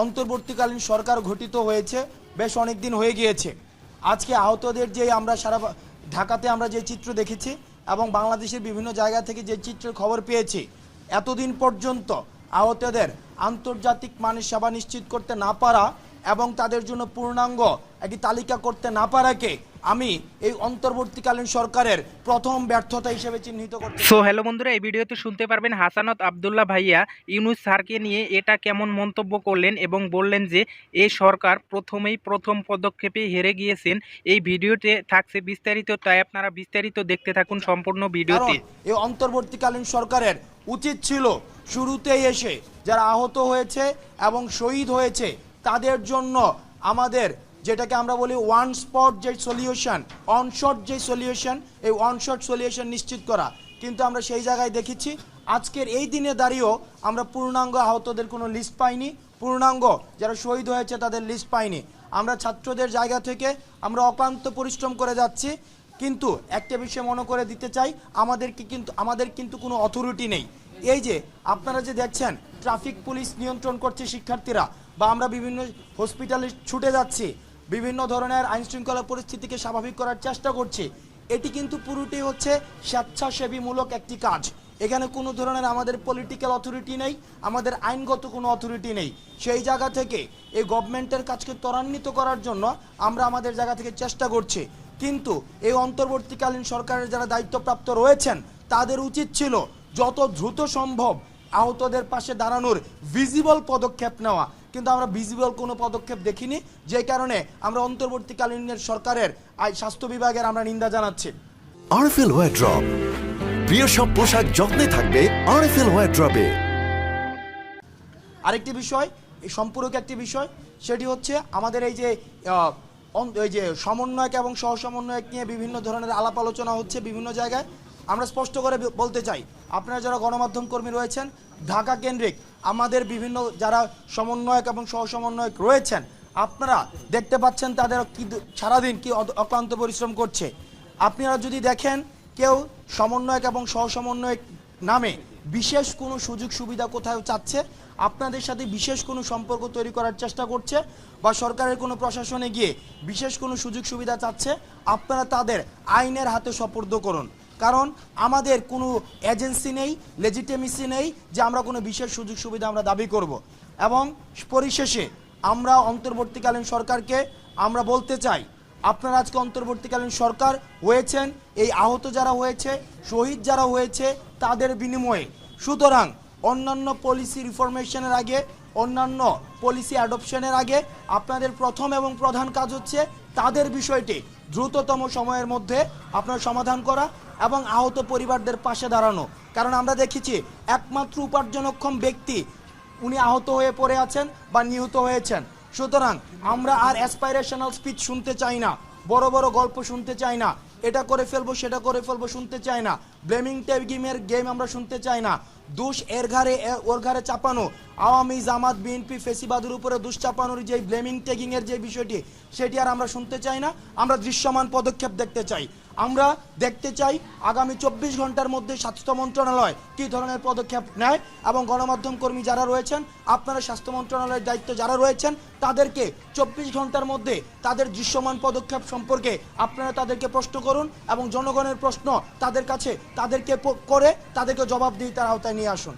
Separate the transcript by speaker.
Speaker 1: অন্তর্বর্তীকালীন সরকার গঠিত হয়েছে, বেশ অনেক দিন হয়ে গিয়েছে। আজকে আহতদের যে আমরা সারা ঢাকাতে আমরা যে চিত্র দেখেছি এবং বাংলাদেশের বিভিন্ন জায়গা থেকে যে চিত্রের খবর পেয়েছি, এতদিন পর্যন্ত আহতদের আন্তর্জাতিক মানের সেবা নিশ্চিত করতে না পারা এবং তাদের জন্য পূর্ণাঙ্গ একটি তালিকা করতে না পারাকে আমি এই অন্তর্বর্তীকালীন সরকারের প্রথম ব্যর্থতা হিসেবে চিহ্নিত করতে
Speaker 2: সো হ্যালো বন্ধুরা এই ভিডিওতে শুনতে পারবেন হাসানত আবদুল্লাহ ভাইয়া ইউনুস স্যারকে নিয়ে এটা কেমন মন্তব্য করলেন এবং বললেন যে এই সরকার প্রথমেই প্রথম পদক্ষেপে হেরে গিয়েছেন। এই ভিডিওতে থাকছে বিস্তারিত তাই আপনারা বিস্তারিত দেখতে থাকুন সম্পূর্ণ ভিডিওতে
Speaker 1: এই অন্তর্বর্তীকালীন সরকারের উচিত ছিল শুরুতেই এসে যারা আহত হয়েছে এবং শহীদ হয়েছে তাদের জন্য আমাদের যেটাকে আমরা বলি ওয়ান স্পট যে সলিউশন অনশট যে সলিউশন এই অনশট সলিউশন নিশ্চিত করা। কিন্তু আমরা সেই জায়গায় দেখেছি, আজকের এই দিনে দাঁড়িয়েও আমরা পূর্ণাঙ্গ আহতদের কোনো লিস্ট পাইনি। পূর্ণাঙ্গ যারা শহীদ হয়েছে তাদের লিস্ট পাইনি। আমরা ছাত্রদের জায়গা থেকে আমরা অক্লান্ত পরিশ্রম করে যাচ্ছি। কিন্তু একটা বিষয় মনে করে দিতে চাই, আমাদেরকে কিন্তু, আমাদের কিন্তু কোনো অথরিটি নেই। এই যে, আপনারা যে দেখছেন ট্রাফিক পুলিশ নিয়ন্ত্রণ করছে শিক্ষার্থীরা, বা আমরা বিভিন্ন হসপিটালে ছুটে যাচ্ছি বিভিন্ন ধরনের আইন শৃঙ্খলা পরিস্থিতিকে স্বাভাবিক করার চেষ্টা করছে। এটি কিন্তু পুরোটাই হচ্ছে স্বেচ্ছাসেবীমূলক একটি কাজ। এখানে কোনো ধরনের আমাদের পলিটিক্যাল অথরিটি নেই, আমাদের আইনগত কোনো অথরিটি নেই। সেই জায়গা থেকে এই গভর্নমেন্টের কাজকে ত্বরান্বিত করার জন্য আমরা আমাদের জায়গা থেকে চেষ্টা করছি। কিন্তু এই অন্তর্বর্তীকালীন সরকারের যারা দায়িত্বপ্রাপ্ত রয়েছেন, তাদের উচিত ছিল যত দ্রুত সম্ভব আহতদের পাশে দাঁড়ানোর ভিজিবল পদক্ষেপ নেওয়া। কিন্তু আমরা ভিজিবল কোনো পদক্ষেপ দেখিনি। যে কারণে আমরা অন্তর্বর্তীকালীন সরকারের স্বাস্থ্য বিভাগের আমরা নিন্দা জানাচ্ছি।
Speaker 3: আরএফএল ওয়ার ড্রপ প্রিয় সব পোশাক যত্নে থাকবে আরএফএল ওয়ার ড্রপে
Speaker 1: আরেকটি বিষয় এই সম্পূরক একটি বিষয় সেটি হচ্ছে আমাদের এই যে এই যে সমন্বয়ক এবং সহ সমন্বয়ক নিয়ে বিভিন্ন ধরনের আলাপ আলোচনা হচ্ছে বিভিন্ন জায়গায়। আমরা স্পষ্ট করে বলতে চাই আপনারা যারা গণমাধ্যম কর্মী রয়েছেন ঢাকা কেন্দ্রিক আমাদের বিভিন্ন যারা সমন্বয়ক এবং সহ সমন্বয়ক রয়েছেন, আপনারা দেখতে পাচ্ছেন তাদের কি সারাদিন কি অক্লান্ত পরিশ্রম করছে। আপনারা যদি দেখেন কেউ সমন্বয়ক এবং সহ সমন্বয়ক নামে বিশেষ কোনো সুযোগ সুবিধা কোথাও চাচ্ছে, আপনাদের সাথে বিশেষ কোনো সম্পর্ক তৈরি করার চেষ্টা করছে বা সরকারের কোনো প্রশাসনে গিয়ে বিশেষ কোনো সুযোগ সুবিধা চাচ্ছে, আপনারা তাদের আইনের হাতে সপর্দ করুন। কারণ আমাদের কোনো এজেন্সি নেই লেজিটেমিসি নেই যে আমরা কোনো বিশেষ সুযোগ সুবিধা আমরা দাবি করব। এবং পরিশেষে আমরা অন্তর্বর্তীকালীন সরকারকে আমরা বলতে চাই, আপনারা আজকে অন্তর্বর্তীকালীন সরকার হয়েছেন, এই আহত যারা হয়েছে, শহীদ যারা হয়েছে, তাদের বিনিময়ে। সুতরাং অন্যান্য পলিসি রিফরমেশনের আগে, অন্যান্য পলিসি অ্যাডপশনের আগে আপনাদের প্রথম এবং প্রধান কাজ হচ্ছে তাদের বিষয়টি দ্রুততম সময়ের মধ্যে আপনার সমাধান করা এবং আহত পরিবারদের পাশে দাঁড়ানো। কারণ আমরা দেখেছি একমাত্র উপার্জনক্ষম ব্যক্তি উনি আহত হয়ে পড়ে আছেন বা নিহত হয়েছেন। সুতরাং আমরা আর অ্যাসপাইরেশনাল স্পিচ শুনতে চাই না, বড় বড় গল্প শুনতে চাই না, এটা করে ফেলব, সেটা করে ফেলব শুনতে চাই না ব্লেমিং টেপ গেমের গেম আমরা শুনতে চাই না, দুষ এর ঘাড়ে ওর ঘাড়ে চাপানো, আওয়ামী জামাত, বিএনপি, ফেসিবাদের উপরে দুষ চাপানোর যে ব্লেমিং টেকিং এর যে বিষয়টি, সেটি আর আমরা শুনতে চাই না, আমরা দৃশ্যমান পদক্ষেপ দেখতে চাই। আমরা দেখতে চাই আগামী চব্বিশ ঘণ্টার মধ্যে স্বাস্থ্য মন্ত্রণালয় কী ধরনের পদক্ষেপ নেয় এবং গণমাধ্যম কর্মী যারা রয়েছেন, আপনারা স্বাস্থ্য মন্ত্রণালয়ের দায়িত্ব যারা রয়েছেন, তাদেরকে চব্বিশ ঘণ্টার মধ্যে তাদের দৃশ্যমান পদক্ষেপ সম্পর্কে আপনারা তাদেরকে প্রশ্ন করুন এবং জনগণের প্রশ্ন তাদের কাছে তাদেরকে করে তাদেরকে জবাব দিয়ে জবাবদিহিতার আওতায় নিয়ে আসুন।